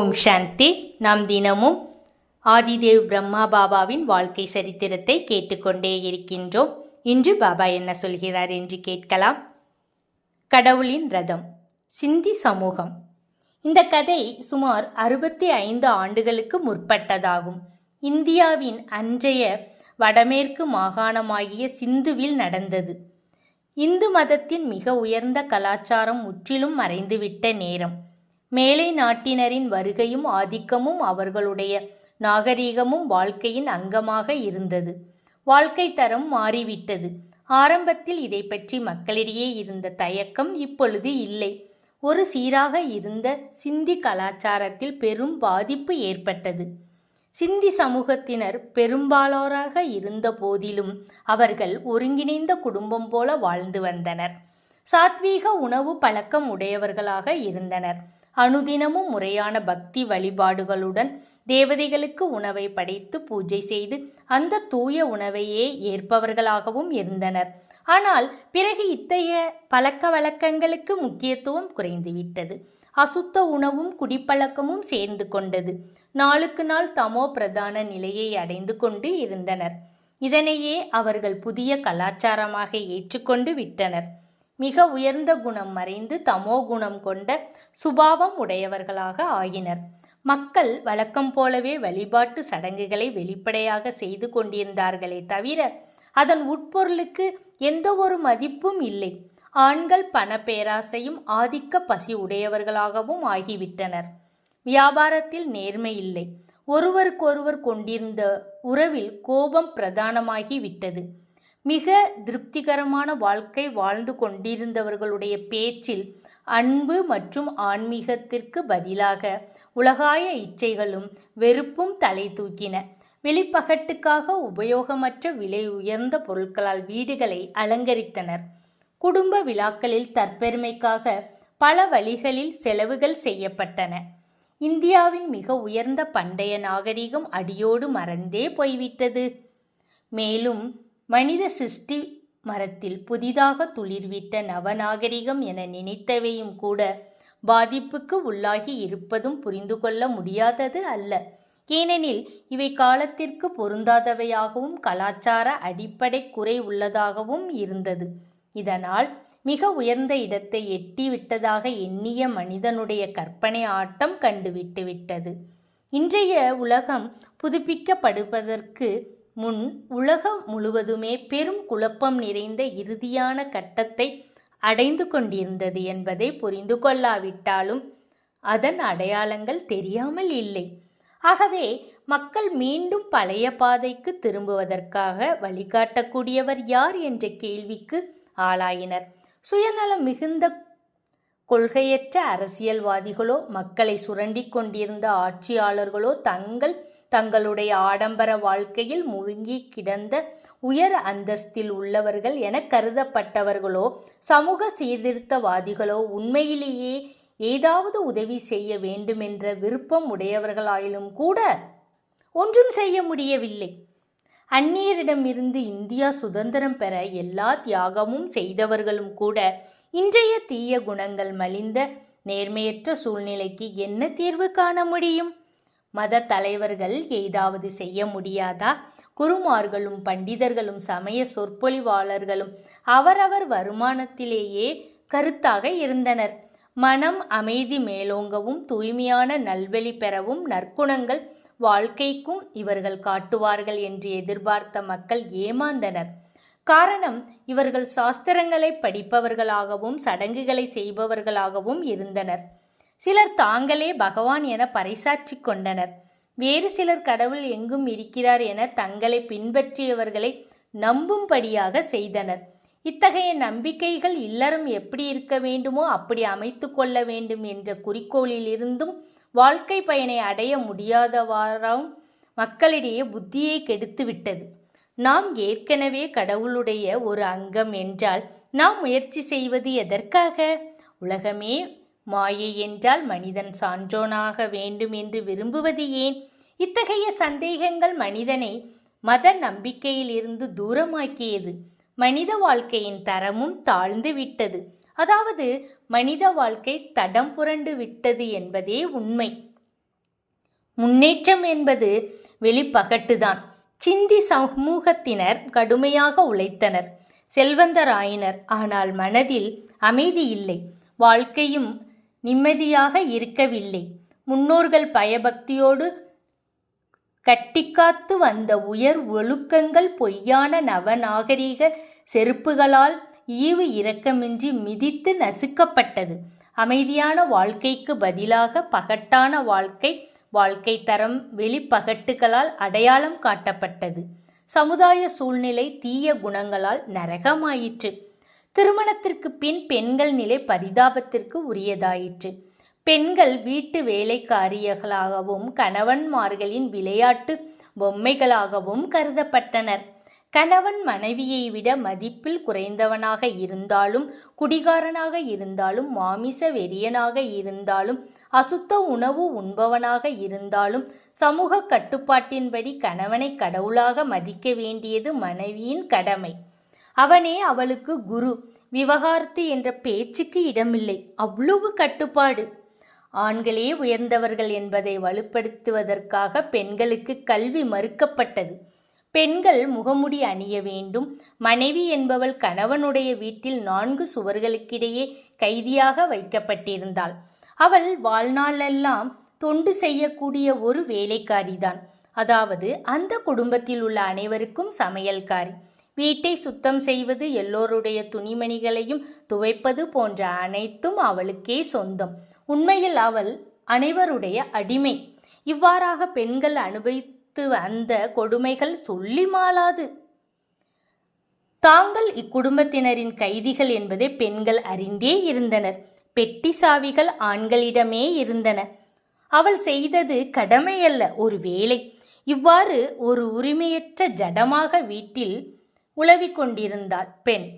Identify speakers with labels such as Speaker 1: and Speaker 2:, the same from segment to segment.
Speaker 1: ஓம் சாந்தி நாம் தினமும் ஆதிதேவ் பிரம்மா பாபாவின் வாழ்க்கை சரித்திரத்தை கேட்டுக்கொண்டே இருக்கின்றோம். இன்று பாபா என்ன சொல்கிறார் என்று கேட்கலாம். கடவுளின் ரதம் சிந்தி சமூகம். இந்த கதை சுமார் அறுபத்தி ஐந்து ஆண்டுகளுக்கு முற்பட்டதாகும். இந்தியாவின் அன்றைய வடமேற்கு மாகாணமாகிய சிந்துவில் நடந்தது. இந்து மதத்தின் மிக உயர்ந்த கலாச்சாரம் முற்றிலும் மறைந்துவிட்ட நேரம். மேலை நாட்டினரின் வருகையும் ஆதிக்கமும் அவர்களுடைய நாகரிகமும் வாழ்க்கையின் அங்கமாக இருந்தது. வாழ்க்கை தரம் மாறிவிட்டது. ஆரம்பத்தில் இதை பற்றி மக்களிடையே இருந்த தயக்கம் இப்பொழுது இல்லை. ஒரு சீராக இருந்த சிந்தி கலாச்சாரத்தில் பெரும் பாதிப்பு ஏற்பட்டது. சிந்தி சமூகத்தினர் பெரும்பாலோராக இருந்த போதிலும் அவர்கள் ஒருங்கிணைந்த குடும்பம் போல வாழ்ந்து வந்தனர். சாத்வீக உணவு பழக்கம் உடையவர்களாக இருந்தனர். அனுதினமும் முறையான பக்தி வழிபாடுகளுடன் தேவதைகளுக்கு உணவை படைத்து பூஜை செய்து அந்த தூய உணவையே ஏற்பவர்களாகவும் இருந்தனர். ஆனால் பிறகு இத்தகைய பழக்க வழக்கங்களுக்கு முக்கியத்துவம் குறைந்துவிட்டது. அசுத்த உணவும் குடிப்பழக்கமும் சேர்ந்து கொண்டது. நாளுக்கு நாள் தமோ பிரதான நிலையை அடைந்து கொண்டு இருந்தனர். இதனையே அவர்கள் புதிய கலாச்சாரமாக ஏற்றுக்கொண்டு விட்டனர். மிக உயர்ந்த குணம் மறைந்து தமோ குணம் கொண்ட சுபாவம் உடையவர்களாக ஆயினர் மக்கள் வழக்கம் போலவே வழிபாட்டு சடங்குகளை வெளிப்படையாக செய்து கொண்டிருந்தார்களே தவிர அதன் உட்பொருளுக்கு எந்த ஒரு மதிப்பும் இல்லை. ஆண்கள் பண பேராசையும் ஆதிக்க பசி உடையவர்களாகவும் ஆகிவிட்டனர். வியாபாரத்தில் நேர்மை இல்லை. ஒருவருக்கொருவர் கொண்டிருந்த உறவில் கோபம் பிரதானமாகி விட்டது மிக திருப்திகரமான வாழ்க்கை வாழ்ந்து கொண்டிருந்தவர்களுடைய பேச்சில் அன்பு மற்றும் ஆன்மீகத்திற்கு பதிலாக உலகாய இச்சைகளும் வெறுப்பும் தலை தூக்கின. வெளிப்பகட்டுக்காக உபயோகமற்ற விலை உயர்ந்த பொருட்களால் வீடுகளை அலங்கரித்தனர். குடும்ப விழாக்களில் தற்பெருமைக்காக பல வழிகளில் செலவுகள் செய்யப்பட்டன. இந்தியாவின் மிக உயர்ந்த பண்டைய நாகரிகம் அடியோடு மறந்தே போய்விட்டது. மேலும் மனித சிருஷ்டி மரத்தில் புதிதாக துளிர்விட்ட நவநாகரிகம் என நினைத்தவையும் கூட பாதிப்புக்கு உள்ளாகி இருப்பதும் புரிந்து கொள்ள முடியாதது அல்ல. ஏனெனில் இவை காலத்திற்கு பொருந்தாதவையாகவும் கலாச்சார அடிப்படை குறை உள்ளதாகவும் இருந்தது. இதனால் மிக உயர்ந்த இடத்தை எட்டிவிட்டதாக எண்ணிய மனிதனுடைய கற்பனை ஆட்டம் கண்டுவிட்டு விட்டது. இன்றைய உலகம் புதுப்பிக்கப்படுவதற்கு முன் உலகம் முழுவதுமே பெரும் குழப்பம் நிறைந்த இறுதியான கட்டத்தை அடைந்து கொண்டிருந்தது என்பதை புரிந்து கொள்ளாவிட்டாலும் அதன் அடையாளங்கள் தெரியாமல் இல்லை. ஆகவே மக்கள் மீண்டும் பழைய பாதைக்கு திரும்புவதற்காக வழிகாட்டக்கூடியவர் யார் என்ற கேள்விக்கு ஆளாயினர். சுயநலம் மிகுந்த கொள்கையற்ற அரசியல்வாதிகளோ மக்களை சுரண்டி கொண்டிருந்த ஆட்சியாளர்களோ தங்கள் தங்களுடைய ஆடம்பர வாழ்க்கையில் முழுங்கி கிடந்த உயர் அந்தஸ்தில் உள்ளவர்கள் என கருதப்பட்டவர்களோ சமூக சீர்திருத்தவாதிகளோ உண்மையிலேயே ஏதாவது உதவி செய்ய வேண்டுமென்ற விருப்பம் உடையவர்களாயிலும் கூட ஒன்றும் செய்ய முடியவில்லை. அந்நியரிடமிருந்து இந்தியா சுதந்திரம் பெற எல்லா தியாகமும் செய்தவர்களும் கூட இன்றைய தீய குணங்கள் மலிந்த நேர்மையற்ற சூழ்நிலைக்கு என்ன தீர்வு காண முடியும்? மத தலைவர்கள் ஏதாவது செய்ய முடியாதா? குருமார்களும் பண்டிதர்களும் சமய சொற்பொழிவாளர்களும் அவரவர் வருமானத்திலேயே கருத்தாக இருந்தனர். மனம் அமைதி மேலோங்கவும் தூய்மையான நல்வெளி பெறவும் நற்குணங்கள் வாழ்க்கைக்கும் இவர்கள் காட்டுவார்கள் என்று எதிர்பார்த்த மக்கள் ஏமாந்தனர். காரணம் இவர்கள் சாஸ்திரங்களை படிப்பவர்களாகவும் சடங்குகளை செய்பவர்களாகவும் இருந்தனர். சிலர் தாங்களே பகவான் என பறைசாற்றி கொண்டனர். வேறு சிலர் கடவுள் எங்கும் இருக்கிறார் என தங்களை பின்பற்றியவர்களை நம்பும்படியாக செய்தனர். இத்தகைய நம்பிக்கைகள் இல்லறம் எப்படி இருக்க வேண்டுமோ அப்படி அமைத்து கொள்ள வேண்டும் என்ற குறிக்கோளிலிருந்தும் வாழ்க்கை பயனை அடைய முடியாதவாறாம் மக்களிடையே புத்தியை கெடுத்துவிட்டது. நாம் ஏற்கனவே கடவுளுடைய ஒரு அங்கம் என்றால் நாம் முயற்சி செய்வது எதற்காக? உலகமே மாயை என்றால் மனிதன் சான்றோனாக வேண்டும் என்று விரும்புவது ஏன்? இத்தகைய சந்தேகங்கள் மனிதனை மத நம்பிக்கையிலிருந்து தூரமாக்கியது. மனித வாழ்க்கையின் தரமும் தாழ்ந்து விட்டது. அதாவது மனித வாழ்க்கை தடம் புரண்டு விட்டது என்பதே உண்மை. முன்னேற்றம் என்பது வெளிப்பகட்டுதான். சிந்தி சமூகத்தினர் கடுமையாக உழைத்தனர். செல்வந்தராயினர். ஆனால் மனதில் அமைதி இல்லை. வாழ்க்கையும் நிம்மதியாக இருக்கவில்லை. முன்னோர்கள் பயபக்தியோடு கட்டிக்காத்து வந்த உயர் ஒழுக்கங்கள் பொய்யான நவநாகரிக செருப்புகளால் ஈவு இரக்கமின்றி மிதித்து நசுக்கப்பட்டது. அமைதியான வாழ்க்கைக்கு பதிலாக பகட்டான வாழ்க்கை வாழ்க்கை தரம் வெளிப்பகட்டுகளால் அடையாளம் காட்டப்பட்டது. சமுதாய சூழ்நிலை தீய குணங்களால் நரகமாயிற்று. திருமணத்திற்கு பின் பெண்கள் நிலை பரிதாபத்திற்கு உரியதாயிற்று. பெண்கள் வீட்டு வேலைக்காரியர்களாகவும் கணவன்மார்களின் விளையாட்டு பொம்மைகளாகவும் கருதப்பட்டனர். கணவன் மனைவியை விட மதிப்பில் குறைந்தவனாக இருந்தாலும் குடிகாரனாக இருந்தாலும் மாமிச வெறியனாக இருந்தாலும் அசுத்த உணவு உண்பவனாக இருந்தாலும் சமூக கட்டுப்பாட்டின்படி கணவனை கடவுளாக மதிக்க வேண்டியது மனைவியின் கடமை. அவனே அவளுக்கு குரு. விவகாரத்து என்ற பேச்சுக்கு இடமில்லை. அவ்வளவு கட்டுப்பாடு. ஆண்களே உயர்ந்தவர்கள் என்பதை வலுப்படுத்துவதற்காக பெண்களுக்கு கல்வி மறுக்கப்பட்டது. பெண்கள் முகமுடி அணிய வேண்டும். மனைவி என்பவள் கணவனுடைய வீட்டில் நான்கு சுவர்களுக்கிடையே கைதியாக வைக்கப்பட்டிருந்தாள். அவள் வாழ்நாளெல்லாம் தொண்டு செய்யக்கூடிய ஒரு வேலைக்காரிதான். அதாவது அந்த குடும்பத்தில் உள்ள அனைவருக்கும் சமையல்காரி. வீட்டை சுத்தம் செய்வது எல்லோருடைய துணிமணிகளையும் துவைப்பது போன்ற அனைத்தும் அவளுக்கே சொந்தம். உண்மையில் அவள் அனைவருடைய அடிமை. இவ்வாறாக பெண்கள் அனுபவித்து வந்த கொடுமைகள் சொல்லி மாளாது. தாங்கள் இக்குடும்பத்தினரின் கைதிகள் என்பதை பெண்கள் அறிந்தே இருந்தனர். பெட்டி சாவிகள் ஆண்களிடமே இருந்தன. அவள் செய்தது கடமையல்ல ஒரு வேலை. இவ்வாறு ஒரு உரிமையற்ற ஜடமாக வீட்டில் உலவிக் கொண்டிருந்தாள் பெண்.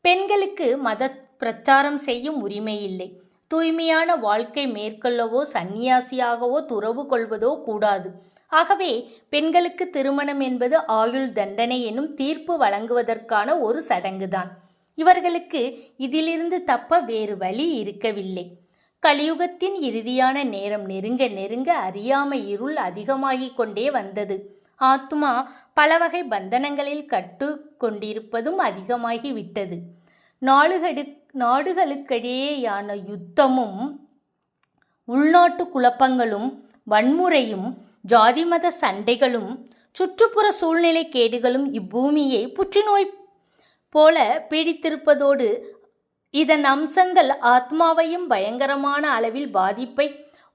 Speaker 1: பெண்களுக்கு மத பிரச்சாரம் செய்யும் உரிமை இல்லை தூய்மையான வாழ்க்கை மேற்கொள்ளவோ சந்நியாசியாகவோ துறவு கொள்வதோ கூடாது. ஆகவே பெண்களுக்கு திருமணம் என்பது ஆயுள் தண்டனை எனும் தீர்ப்பு வழங்குவதற்கான ஒரு சடங்குதான். இவர்களுக்கு இதிலிருந்து தப்ப வேறு வழி இருக்கவில்லை. கலியுகத்தின் இறுதியான நேரம் நெருங்க நெருங்க அறியாமை இருள் அதிகமாகிக் கொண்டே வந்தது. ஆத்மா பல வகை பந்தனங்களில் கட்டு கொண்டிருப்பதும் அதிகமாகிவிட்டது. நாடுகடு நாடுகளுக்கிடையேயான யுத்தமும் உள்நாட்டு குழப்பங்களும் வன்முறையும் ஜாதி மத சண்டைகளும் சுற்றுப்புற சூழ்நிலை கேடுகளும் இப்பூமியை புற்றுநோய் போல பீடித்திருப்பதோடு இதன் அம்சங்கள் ஆத்மாவையும் பயங்கரமான அளவில் பாதிப்பை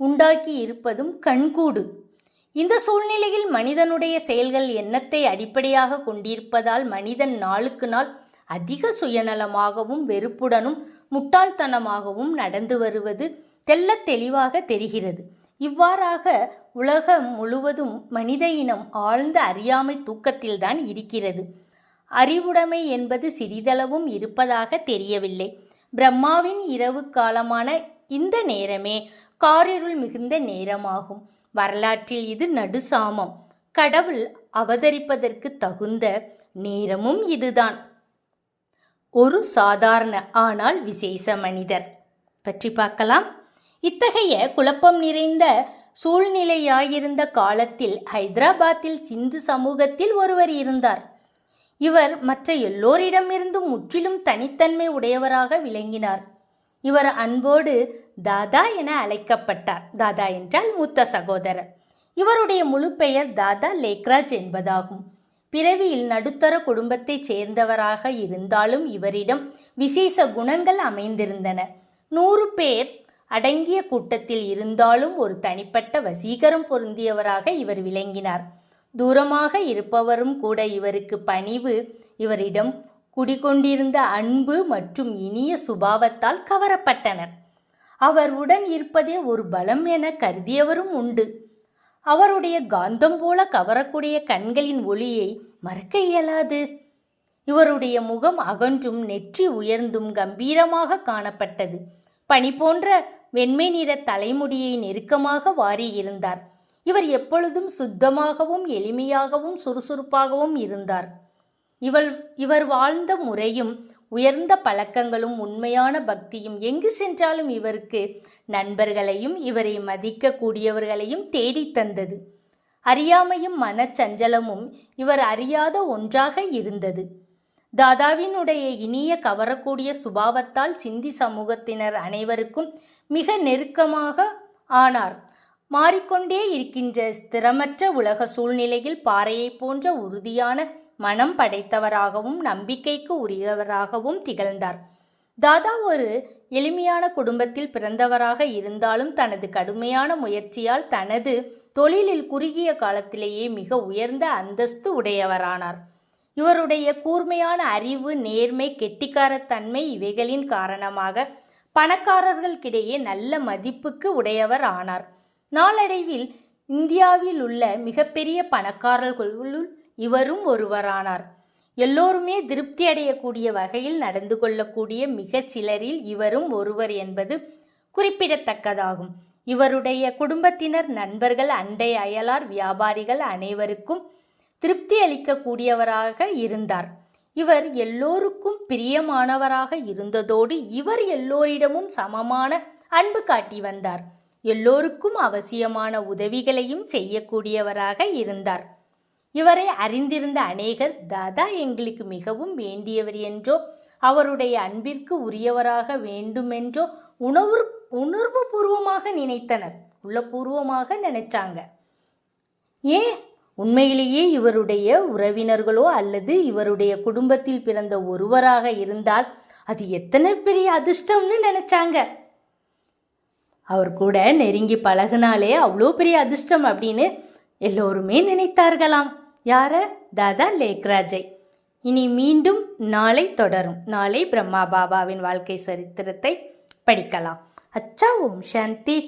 Speaker 1: உண்டாக்கி இருப்பதும் கண்கூடு. இந்த சூழ்நிலையில் மனிதனுடைய செயல்கள் எண்ணத்தை அடிப்படையாக கொண்டிருப்பதால் மனிதன் நாளுக்கு நாள் அதிக சுயநலமாகவும் வெறுப்புடனும் முட்டாள்தனமாகவும் நடந்து வருவது தெல்ல தெளிவாக தெரிகிறது. இவ்வாறாக உலகம் முழுவதும் மனித இனம் ஆழ்ந்த அறியாமை தூக்கத்தில்தான் இருக்கிறது. அறிவுடைமை என்பது சிறிதளவும் இருப்பதாக தெரியவில்லை. பிரம்மாவின் இரவு காலமான இந்த நேரமே காரிருள் மிகுந்த நேரமாகும். வரலாற்றில் இது நடுசாமம். கடவுள் அவதரிப்பதற்கு தகுந்த நேரமும் இதுதான். ஒரு சாதாரண ஆனால் விசேஷ மனிதர். பற்றி பார்க்கலாம். இத்தகைய குழப்பம் நிறைந்த சூழ்நிலையாயிருந்த காலத்தில் ஹைதராபாத்தில் சிந்து சமூகத்தில் ஒருவர் இருந்தார். இவர் மற்ற எல்லோரிடமிருந்தும் முற்றிலும் தனித்தன்மை உடையவராக விளங்கினார். இவர் அன்போடு தாதா என அழைக்கப்பட்டார். தாதா என்றால் மூத்த சகோதரர். இவருடைய முழு பெயர் தாதா லேக்ராஜ் என்பதாகும். பிறவியில் நடுத்தர குடும்பத்தைச் சேர்ந்தவராக இருந்தாலும் இவரிடம் விசேஷ குணங்கள் அமைந்திருந்தன. நூறு பேர் அடங்கிய கூட்டத்தில் இருந்தாலும் ஒரு தனிப்பட்ட வசீகரம் பொருந்தியவராக இவர் விளங்கினார். தூரமாக இருப்பவரும் கூட இவருக்கு பணிவு இவரிடம் குடிகொண்டிருந்த அன்பு மற்றும் இனிய சுபாவத்தால் கவரப்பட்டனர். அவர் உடன் இருப்பதே ஒரு பலம் என கருதியவரும் உண்டு. அவருடைய காந்தம் போல கவரக்கூடிய கண்களின் ஒளியை மறக்க இயலாது. இவருடைய முகம் அகன்றும் நெற்றி உயர்ந்தும் கம்பீரமாக காணப்பட்டது. பனி போன்ற வெண்மை நிற தலைமுடியை நெருக்கமாக வாரியிருந்தார் இவர் எப்பொழுதும் சுத்தமாகவும் எளிமையாகவும் சுறுசுறுப்பாகவும் இருந்தார். இவள் இவர் வாழ்ந்த முறையும் உயர்ந்த பழக்கங்களும் உண்மையான பக்தியும் எங்கு சென்றாலும் இவருக்கு நண்பர்களையும் இவரை மதிக்கக்கூடியவர்களையும் தேடித் தந்தது. அறியாமையும் மனச்சஞ்சலமும் இவர் அறியாத ஒன்றாக இருந்தது. தாதாவினுடைய இனிய கவரக்கூடிய சுபாவத்தால் சிந்தி சமூகத்தினர் அனைவருக்கும் மிக நெருக்கமாக ஆனார். மாறிக்கொண்டே இருக்கின்ற ஸ்திரமற்ற உலக சூழ்நிலையில் பாறையைப் போன்ற உறுதியான மனம் படைத்தவராகவும் நம்பிக்கைக்கு உரியவராகவும் திகழ்ந்தார். தாதா ஒரு எளிமையான குடும்பத்தில் பிறந்தவராக இருந்தாலும் தனது கடுமையான முயற்சியால் தனது தொழிலில் குறுகிய காலத்திலேயே மிக உயர்ந்த அந்தஸ்து உடையவரானார். இவருடைய கூர்மையான அறிவு நேர்மை கெட்டிக்காரத்தன்மை இவைகளின் காரணமாக பணக்காரர்களுக்கிடையே நல்ல மதிப்புக்கு உடையவர் ஆனார். நாளடைவில் இந்தியாவில் உள்ள மிகப்பெரிய பணக்காரர்களுள் இவரும் ஒருவரானார். எல்லோருமே திருப்தி அடையக்கூடிய வகையில் நடந்து கொள்ளக்கூடிய மிகச் சிலரில் இவரும் ஒருவர் என்பது குறிப்பிடத்தக்கதாகும். இவருடைய குடும்பத்தினர் நண்பர்கள் அண்டை அயலார் வியாபாரிகள் அனைவருக்கும் திருப்தி அளிக்கக்கூடியவராக இருந்தார். இவர் எல்லோருக்கும் பிரியமானவராக இருந்ததோடு இவர் எல்லோரிடமும் சமமான அன்பு காட்டி வந்தார். எல்லோருக்கும் அவசியமான உதவிகளையும் செய்யக்கூடியவராக இருந்தார். இவரை அறிந்திருந்த அநேகர் தாதா எங்களுக்கு மிகவும் வேண்டியவர் என்றோ அவருடைய அன்பிற்கு உரியவராக வேண்டுமென்றோ உணவு உணர்வு பூர்வமாக நினைத்தனர். உள்ளபூர்வமாக நினைச்சாங்க. ஏன்? உண்மையிலேயே இவருடைய உறவினர்களோ அல்லது இவருடைய குடும்பத்தில் பிறந்த ஒருவராக இருந்தால் அது எத்தனை பெரிய அதிர்ஷ்டம்னு நினைச்சாங்க. அவர் கூட நெருங்கி பழகுனாலே அவ்வளோ பெரிய அதிர்ஷ்டம் அப்படின்னு எல்லோருமே நினைத்தார்களாம். யார? தாதா லேக்ராஜை. இனி மீண்டும் நாளை தொடரும். நாளை பிரம்மா பாபாவின் வாழ்க்கை சரித்திரத்தை படிக்கலாம். அச்சா ஓம் சாந்தி.